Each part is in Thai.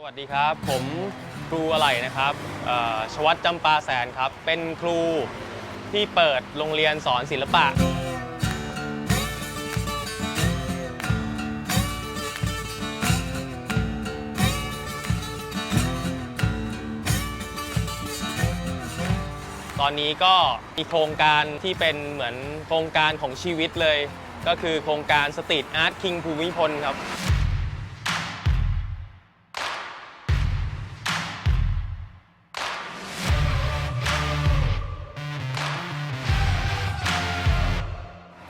สวัสดีครับ ผมครูอะไรนะครับชวัตจำปาแสนครับ เป็นครูที่เปิดโรงเรียนสอนศิลปะ ตอนนี้ก็มีโครงการที่เป็นเหมือนโครงการของชีวิตเลย ก็คือโครงการสตรีทอาร์ตคิงภูมิพลครับ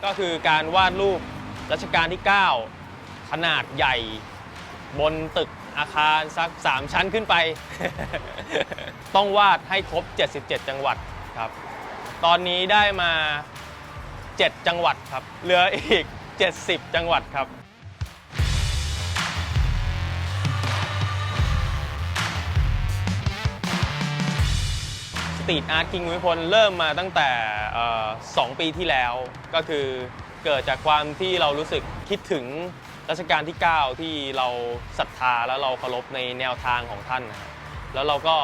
ก็คือการวาดรูปรัชกาลที่ 9 ขนาดใหญ่บนตึกอาคารสัก 3 ชั้นขึ้นไป ต้องวาดให้ครบ 77 จังหวัดครับ ตอนนี้ได้มา 7 จังหวัดครับ เหลืออีก 70 จังหวัดครับ ตรีทอาร์ตคิงวิพลเริ่มมาตั้งแต่เอ่อสองปีที่แล้วก็คือเกิดจากความที่เรารู้สึกคิดถึงรัชกาลที่ 9 ที่เราศรัทธาแล้วเราเคารพในแนวทางของท่านนะแล้วเราก็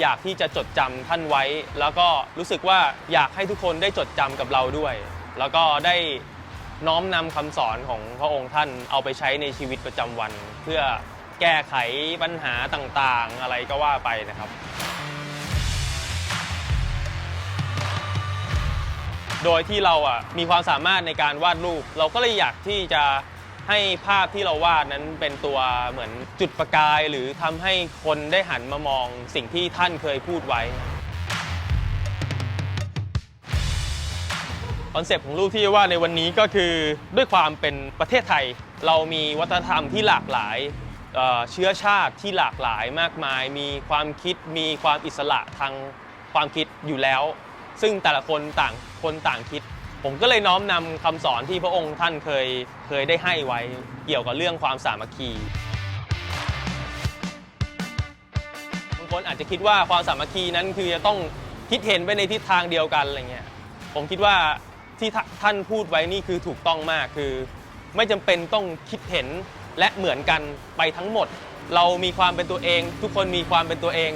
อยากที่จะจดจำท่านไว้ แล้วก็รู้สึกว่าอยากให้ทุกคนได้จดจำกับเราด้วย แล้วก็ได้น้อมนำคำสอนของพระองค์ท่านเอาไปใช้ในชีวิตประจำวัน เพื่อแก้ไขปัญหาต่างๆ อะไรก็ว่าไปนะครับ โดยที่เราอะมีความสามารถในการวาดรูป เราก็เลยอยากที่จะให้ภาพที่เราวาดนั้นเป็นตัวเหมือนจุดประกาย หรือทำให้คนได้หันมามองสิ่งที่ท่านเคยพูดไว้คอนเซปต์ของรูปที่จะวาดในวันนี้ก็คือด้วยความเป็นประเทศไทย เรามีวัฒนธรรมที่หลากหลายเเชื้อชาติที่หลากหลายมากมาย มีความคิดมีความอิสระทางความคิดอยู่แล้ว ซึ่งแต่ละคนต่างคนต่างคิด ผมก็เลยน้อมนำคำสอนที่พระองค์ท่านเคยเคยได้ให้ไว้เกี่ยวกับเรื่องความสามัคคี บางคนอาจจะคิดว่าความสามัคคีนั้นคือจะต้องคิดเห็นไปในทิศทางเดียวกันอะไรเงี้ย ผมคิดว่าที่ท่าท่านพูดไว้นี่คือถูกต้องมากคือ ไม่จำเป็นต้องคิดเห็นและเหมือนกันไปทั้งหมด เรามีความเป็นตัวเอง ทุกคนมีความเป็นตัวเอง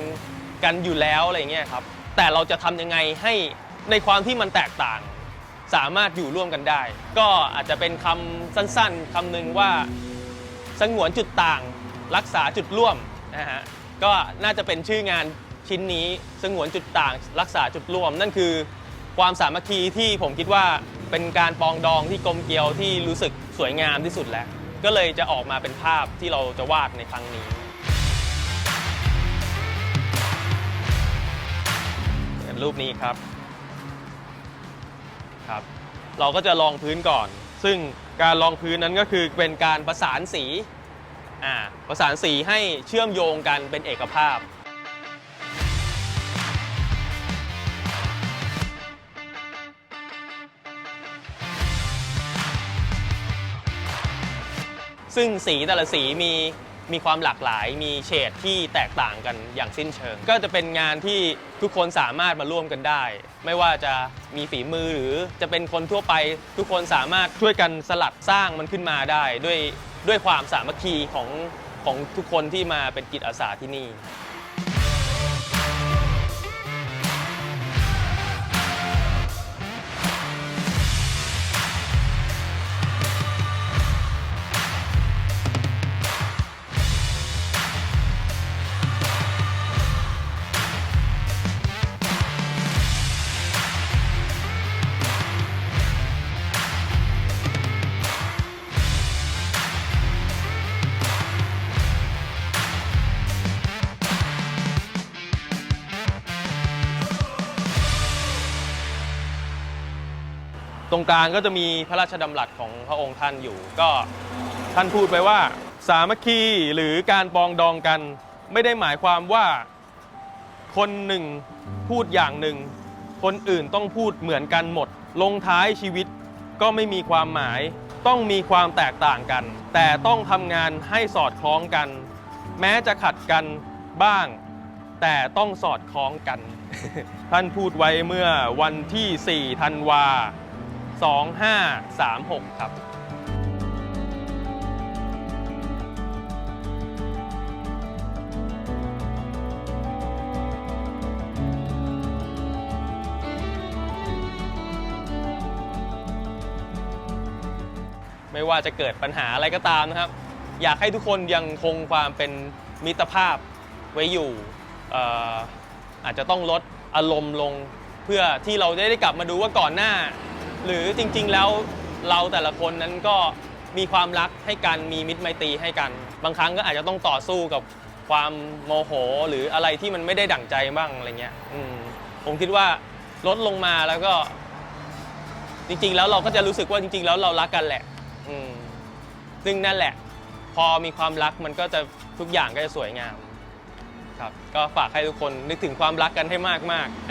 กันอยู่แล้วอะไรเงี้ยครับ แต่เราจะทำยังไงให้ในความที่มันแตกต่าง สามารถอยู่ร่วมกันได้ ก็อาจจะเป็นคำสั้นๆคำหนึ่งว่าสงวนจุดต่าง รักษาจุดร่วมนะฮะก็น่าจะเป็นชื่องานชิ้นนี้สงวนจุดต่าง รักษาจุดร่วม นั่นคือความสามัคคีที่ผมคิดว่าเป็นการปองดองที่กลมเกลียวที่รู้สึกสวยงามที่สุดแล้ว ก็เลยจะออกมาเป็นภาพที่เราจะวาดในครั้งนี้ รูปนี้ครับครับ เราก็จะลองพื้นก่อน ซึ่งการลองพื้นนั้นก็คือเป็นการประสานสีอ่าประสานสีให้เชื่อมโยงกันเป็นเอกภาพซึ่งสีแต่ละสีมี มีความหลากหลาย มีเฉดที่แตกต่างกันอย่างสิ้นเชิง ก็จะเป็นงานที่ทุกคนสามารถมาร่วมกันได้ ไม่ว่าจะมีฝีมือหรือจะเป็นคนทั่วไป ทุกคนสามารถช่วยกันสลัดสร้างมันขึ้นมาได้ ด้วยด้วยความสามัคคีของของทุกคนที่มาเป็นจิตอาสาที่นี่ ตรงกลางก็จะมีพระราชดำรัสของพระองค์ท่านอยู่ ก็ท่านพูดไปว่า สามัคคีหรือการปองดองกัน ไม่ได้หมายความว่าคนหนึ่งพูดอย่างหนึ่ง คนอื่นต้องพูดเหมือนกันหมด ลงท้ายชีวิตก็ไม่มีความหมาย ต้องมีความแตกต่างกัน แต่ต้องทำงานให้สอดคล้องกัน แม้จะขัดกันบ้าง แต่ต้องสอดคล้องกัน ท่านพูดไว้เมื่อวันที่ 4 ธันวา 2536 ครับไม่ว่าจะเกิดปัญหาอะไรก็ตามนะครับ อยากให้ทุกคนยังคงความเป็นมิตรภาพไว้อยู่อาจจะต้องลดอารมณ์ลง เพื่อที่เราจะได้กลับมาดูว่าก่อนหน้า หรือจริงๆแล้วเราแต่ละคนนั้นก็มีความรักให้กันมีมิตรไมตรีให้กัน บางครั้งก็อาจจะต้องต่อสู้กับความโมโหหรืออะไรที่มันไม่ได้ดั่งใจบ้างอะไรเงี้ยอืมผมคิดว่าลดลงมาแล้วก็ จริงๆ แล้วเราก็จะรู้สึกว่าจริง ๆ แล้วเรารักกันแหละ อืมซึ่งนั่นแหละ พอมีความรักมันก็จะทุกอย่างก็จะสวยงาม ครับ ก็ฝากให้ทุกคนนึกถึงความรักกันให้มากๆ